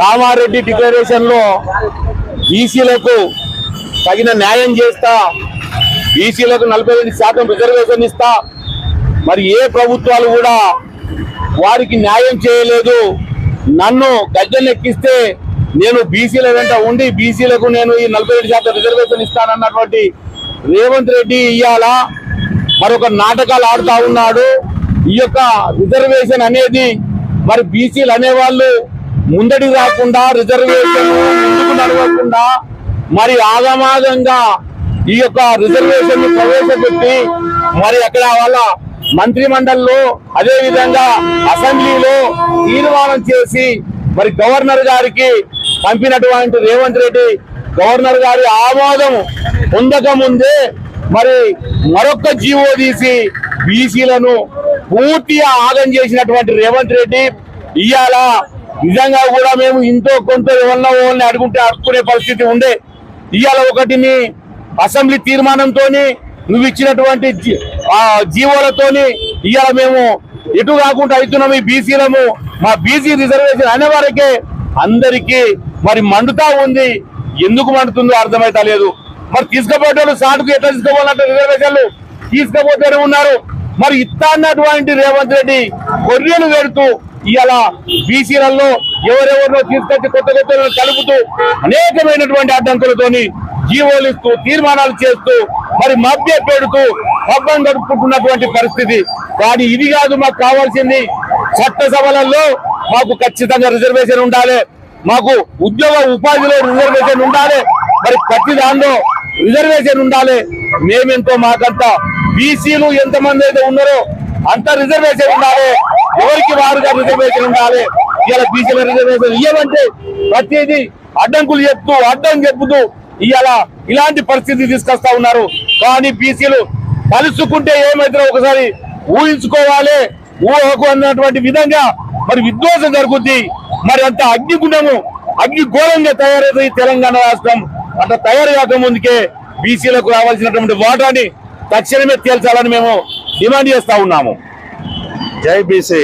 కామారెడ్డి డిక్లరేషన్లో బీసీలకు తగిన న్యాయం చేస్తా బీసీలకు నలభై రెండు శాతం రిజర్వేషన్ ఇస్తా. మరి ఏ ప్రభుత్వాలు కూడా వారికి న్యాయం చేయలేదు. నన్ను గద్దెనెక్కిస్తే నేను బీసీల వెంట ఉండి బీసీలకు నేను ఈ నలభై ఏడు శాతం రిజర్వేషన్ ఇస్తానన్నటువంటి రేవంత్ రెడ్డి ఇవాళ మరొక నాటకాలు ఆడుతా ఉన్నాడు. ఈ యొక్క రిజర్వేషన్ అనేది మరి బీసీలు అనేవాళ్ళు ముందడి రాకుండా రిజర్వేషన్ ముందుకు నడవకుండా మరి ఆగమాగంగా ఈ యొక్క రిజర్వేషన్ ప్రవేశపెట్టి మరి అక్కడ వాళ్ళ మంత్రి మండలిలో అదే విధంగా అసెంబ్లీలో తీర్మానం చేసి మరి గవర్నర్ గారికి పంపినటువంటి రేవంత్ రెడ్డి గవర్నర్ గారి ఆమోదం పొందక ముందే మరి మరొక జీవో తీసి బీసీలను పూర్తిగా ఆగం చేసినటువంటి రేవంత్ రెడ్డి ఇవాళ నిజంగా కూడా మేము ఇంతో కొంత ఎవరినో ఓల్ని అడుగుంటే అడుక్కునే పరిస్థితి ఉండే. ఇవాళ ఒకటిని అసెంబ్లీ తీర్మానంతోని నువ్వు ఇచ్చినటువంటి జీ- జీవోలతోని ఇవాళ మేము ఎటు కాకుండా అవుతున్నాం ఈ బీసీలము. మా బీసీ రిజర్వేషన్ అనే వారికే అందరికీ మరి మండుతా ఉంది. ఎందుకు మండుతుందో అర్థమైతా లేదు. మరి తీసుకుపోయేటోళ్ళు సాటుకు ఎట్లా తీసుకోవాలంటే రిజర్వేషన్లు తీసుకుపోతూనే ఉన్నారు. మరి ఇస్తా అన్నటువంటి రేవంత్ రెడ్డి కొర్రెలు పెడుతూ ఇలా బీసీలలో ఎవరెవరినో తీసుకొచ్చి కొత్త కొత్త కలుపుతూ అనేకమైనటువంటి అడ్డంకులతోని జీవోలు ఇస్తూ తీర్మానాలు చేస్తూ మరి మభ్య పెడుతూ పబ్బం గడుపుకుంటున్నటువంటి పరిస్థితి. కానీ ఇది కాదు మాకు కావాల్సింది. చట్టసభలలో మాకు ఖచ్చితంగా రిజర్వేషన్ ఉండాలి. మాకు ఉద్యోగ ఉపాధిలో రిజర్వేషన్ ఉండాలి. మరి ప్రతి దానిలో రిజర్వేషన్ ఉండాలి. మేమెంతో మాకంతా బీసీలు ఎంతమంది అయితే ఉన్నారో అంత రిజర్వేషన్ ఉండాలి. ఎవరికి వారుగా రిజర్వేషన్ ఉండాలి? ఇలా బీసీల రిజర్వేషన్ ఇవ్వమంటే ప్రతిదీ అడ్డంకులు చెప్తూ అడ్డం చెప్పుతూ ఇవాళ ఇలాంటి పరిస్థితి తీసుకొస్తా ఉన్నారు. కానీ బీసీలు కలుసుకుంటే ఏమైతే ఒకసారి ఊహించుకోవాలి. ఊహకు అన్నటువంటి విధంగా మరి విధ్వంసం జరుగుద్ది. మరి అంత అగ్నిగుండము అగ్నిగోళంగా తయారవుతుంది తెలంగాణ రాష్ట్రం. అట్లా తయారు కాక ముందుకే బీసీలకు రావాల్సినటువంటి వాటాని తక్షణమే తేల్చాలని మేము డిమాండ్ చేస్తా ఉన్నాము. జై బీసీ.